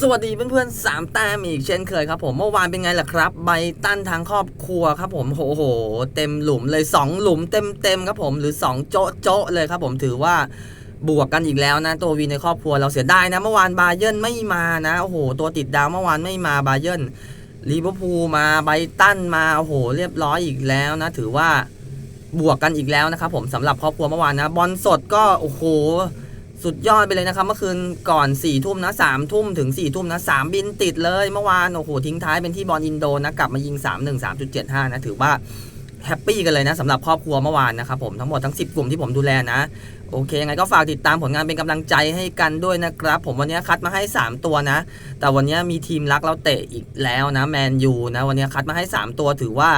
สวัสดีเพื่อนๆสามแต้มอีกเช่นเคยครับผมเมื่อวานเป็นไงล่ะครับใบตั้นทางครอบครัวครับผมโอ้โห เต็มหลุมเลย 2 หลุมเต็มเต็มๆครับผมหรือ 2 โจ๊ะโจ๊ะเลยครับผมถือว่าบวกกันอีกแล้วนะ ตัววีในครอบครัวเราเสียดายนะ เมื่อวานบาเยิร์นไม่มานะโอ้โห ตัวติดดาวเมื่อวานไม่มาบาเยิร์นลิเวอร์พูลมาไบตันมาโอ้โห เรียบร้อยอีกแล้วนะ ถือว่าบวกกันอีกแล้วนะครับผมสำหรับครอบครัวเมื่อวานนะบอลสดก็โอ้โห สุดยอดไปเลยนะครับ เมื่อคืนก่อน4ี่ทุ่มนะสามทุ่มถึง4ี่ทุ่มนะสามบินติดเลยเมื่อวานโอ้โหทิ้งท้ายเป็นที่บอลอินโดนะกลับมายิง 3 1 3.75 นะถือว่าแฮปปี้กันเลยนะสำหรับครอบครัวเมื่อวานนะครับผมทั้งหมดทั้ง 10 กลุ่มที่ผมดูแลนะ โอเคยังไงก็ฝากติดตามผลงานเป็นกำลังใจให้กันด้วยนะครับ ผมวันนี้คัดมาให้ 3 ตัวนะ แต่วันนี้มีทีมรักเราเตะอีกแล้วนะแมนยูนะวันนี้คัดมาให้ 3 ตัวถือว่า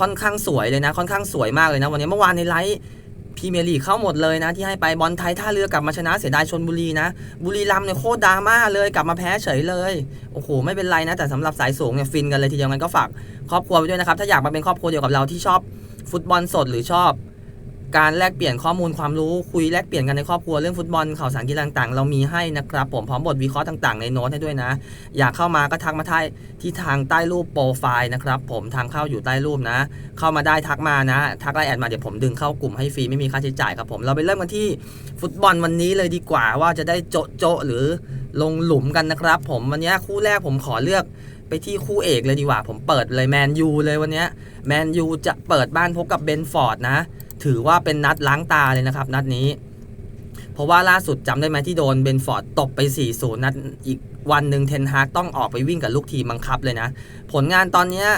ค่อนข้างสวยเลยนะ ค่อนข้างสวยมากเลยนะ วันนี้เมื่อวานในไลฟ์ พีเมลีเข้าหมดเลยนะที่ให้ไปบอลไทยท่าเรือกลับมาชนะเสียดายชนบุรีนะ บุรีรัมเนี่ยโคตรดราม่าเลยกลับมาแพ้เฉยเลยโอ้โหไม่เป็นไรนะ แต่สำหรับสายสูงเนี่ยฟินกันเลยทีเดียวงั้นก็ฝากครอบครัวไปด้วยนะครับถ้าอยากมาเป็นครอบครัวเดียวกับเราที่ชอบฟุตบอลสดหรือชอบ การแลกเปลี่ยนข้อมูลความรู้คุยแลกเปลี่ยนกันในครอบครัวเรื่องฟุตบอลข่าวสารกีฬาต่างๆ เรามีให้นะครับ ผมพร้อมบทวิเคราะห์ต่างๆ ในโน้ตให้ด้วยนะ อยากเข้ามาก็ทักมาที่ที่ทางใต้รูปโปรไฟล์นะครับผมทางเข้าอยู่ใต้รูปนะ เข้ามาได้ทักมานะ ทักไลน์แอดมาเดี๋ยวผมดึงเข้ากลุ่มให้ฟรีไม่มีค่าใช้จ่ายครับผมเราไปเริ่มกันที่ฟุตบอลวันนี้เลยดีกว่าว่าจะได้โจ๊ะโจ๊ะหรือลงหลุมกันนะครับ ผมวันนี้คู่แรกผมขอเลือกไปที่คู่เอกเลยดีกว่า ผมเปิดเลยแมนยูเลยวันนี้แมนยูจะเปิดบ้านพบกับเบนฟอร์ดนะ ถือว่าเป็นนัดล้างตาเลยนะครับ นัดนี้ เพราะว่าล่าสุดจำได้ไหมที่โดนเบนฟอร์ดตบไป4-0นัดอีกวันหนึ่งเทนฮากต้องออกไปวิ่งกับลูกทีมบังคับเลยนะ ผลงานตอนเนี้ย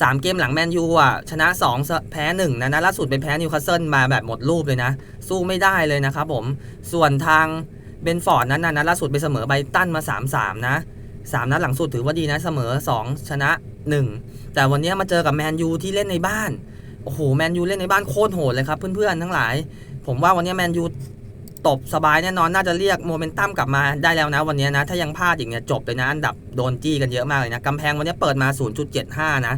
สามเกมหลังแมนยูอะชนะ 2 แพ้1นะนะล่าสุดไปแพ้นิวคาสเซิลมาแบบหมดรูปเลยนะ สู้ไม่ได้เลยนะครับผมส่วนทางเบนฟอร์ดนั้นนะนะล่าสุดไปเสมอไบตันมา 3-3 นะสามนัดหลังสุดถือว่าดีนะเสมอ 2 ชนะ 1 แต่วันนี้มาเจอกับแมนยูที่เล่นในบ้าน โอ้โหแมนยูเล่นในบ้านโคตรโหดเลยครับเพื่อนๆทั้งหลาย ผมว่าวันนี้แมนยูตบสบายแน่นอนน่าจะเรียกโมเมนตัมกลับมาได้แล้วนะวันนี้นะ ถ้ายังพลาดอีกเนี่ยจบเลยนะอันดับโดนจี้กันเยอะมากเลยนะกำแพงวันนี้เปิดมา 0.75 นะ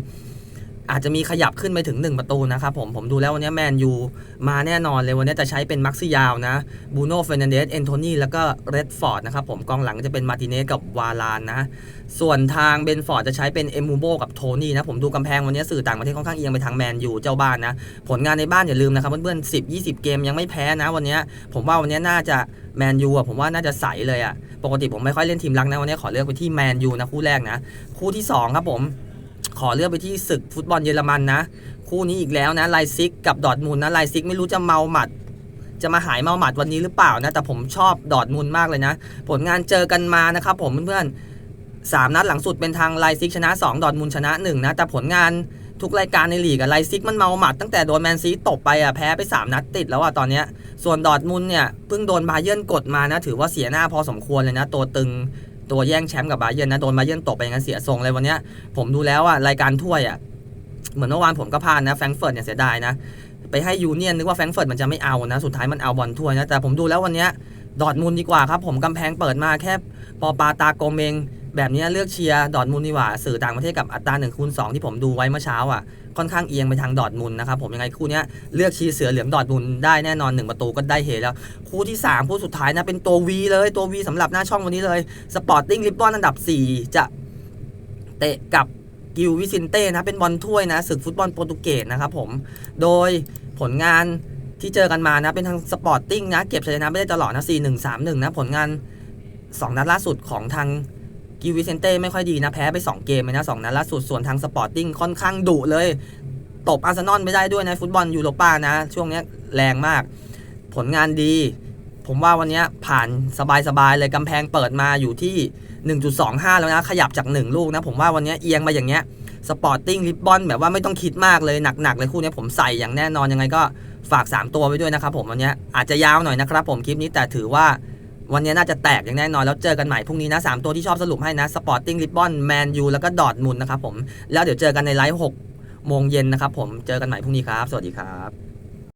อาจจะมีขยับขึ้นไปถึง 1 ประตูนะครับผม ผมดูแล้ววันนี้แมนยูมาแน่นอนเลยวันนี้จะใช้เป็นมักซิยาวนะบูโน่เฟรนันเดสเอนโทนีแล้วก็เรดฟอร์ดนะครับผมกองหลังจะเป็นมาติเนสกับวาลานนะ ส่วนทางเบนฟอร์ดจะใช้เป็นเอมูโบกับโทนี่นะ ผมดูกำแพงวันนี้สื่อต่างประเทศค่อนข้างเอียงไปทางแมนยูเจ้าบ้านนะ ผลงานในบ้านอย่าลืมนะครับเพื่อนๆสิบยี่สิบเกมยังไม่แพ้นะวันนี้ผมว่าวันนี้น่าจะแมนยูอะผมว่าน่าจะใสเลยอะปกติผมไม่ค่อยเล่นทีมรักนะวันนี้ขอเลือกไปที่แมนยูนะคู่แรกนะคู่ที่2ครับผม ขอเลือกไปที่ศึกฟุตบอลเยอรมันนะ คู่นี้อีกแล้วนะไลซิกกับดอร์ทมุนด์นะไลซิกไม่รู้จะเมาหมัด จะมาหายเมาหมัดวันนี้หรือเปล่านะ แต่ผมชอบดอร์ทมุนด์มากเลยนะ ผลงานเจอกันมานะครับผมเพื่อนๆสามนัดหลังสุดเป็นทางไลซิกชนะ 2 ดอร์ทมุนด์ชนะ1นะแต่ผลงานทุกรายการในลีกอะไลซิกมันเมาหมัดตั้งแต่โดนแมนซีตบไปอะแพ้ไป 3 นัดติดแล้วอะตอนเนี้ยส่วนดอร์ทมุนเนี่ยเพิ่งโดนบาเยิร์นกดมานะ ถือว่าเสียหน้าพอสมควรเลยนะ ตัวตึง ตัวแย่งแชมป์กับบาเยิร์นนะโดนบาเยิร์นตกไปอย่างนั้นเสียทรงเลยวันนี้ผมดูแล้วอะรายการถ้วยอะเหมือนเมื่อวานผมก็พลาดนะแฟรงเฟิร์ตเนี่ยเสียดายนะไปให้ยูเนียนนึกว่าแฟรงเฟิร์ตมันจะไม่เอานะสุดท้ายมันเอาบอลถ้วยนะแต่ผมดูแล้ววันนี้ดอดมูลดีกว่าครับผมกำแพงเปิดมาแค่ปอปาตาโกเมง แบบนี้เลือกเชียร์ดอร์ทมุนดีกว่าสื่อต่างประเทศกับอัตรา1คูณ2ที่ผมดูไว้เมื่อเช้าอะค่อนข้างเอียงไปทางดอร์ทมุนนะครับผมยังไงคู่นี้เลือกเชียร์เสือเหลืองดอร์ทมุนได้แน่นอน 1 ประตูก็ได้เฮแล้ว คู่ที่ 3 คู่สุดท้ายนะเป็นตัว V เลยตัว V สำหรับหน้าช่องวันนี้เลยสปอร์ติ้งลิปบอนอันดับ 4 จะเตะกับกิลวิซินเต้นะเป็นบอลถ้วยนะศึกฟุตบอลโปรตุเกสนะครับผมโดยผลงานที่เจอกันมานะเป็นทางสปอร์ติ้งนะเก็บชัยชนะไม่ได้ตลอดนะ4 1 3 1นะผลงาน 2 นัดล่าสุดของทาง กิวิเซนเต้ไม่ค่อยดีนะ แพ้ไป 2 เกมเลยนะ2นัดล่าสุดส่วนทางสปอร์ติ้งค่อนข้างดุเลย ตบอาร์เซนอลไม่ได้ด้วยนะฟุตบอลยูโรป้านะ ช่วงนี้แรงมาก ผลงานดี ผมว่าวันนี้ผ่านสบายๆเลยกำแพงเปิดมาอยู่ที่ 1.25 แล้วนะ ขยับจาก 1 ลูกนะ ผมว่าวันนี้เอียงมาอย่างเงี้ยสปอร์ติ้งลิบบอนแบบว่าไม่ต้องคิดมากเลยหนักๆเลยคู่นี้ผมใส่อย่างแน่นอนยังไงก็ฝาก 3 ตัวไว้ด้วยนะครับผมวันนี้อาจจะยาวหน่อยนะครับผมคลิปนี้แต่ถือว่า วันนี้น่าจะแตกอย่างแน่นอน แล้วเจอกันใหม่พรุ่งนี้นะ3ตัวที่ชอบสรุปให้นะสปอร์ติ้งลิบบอนแมนยูแล้วก็ดอทมุนนะครับผมแล้วเดี๋ยวเจอกันในไลฟ์6โมงเย็นนะครับผมเจอกันใหม่พรุ่งนี้ครับ สวัสดีครับ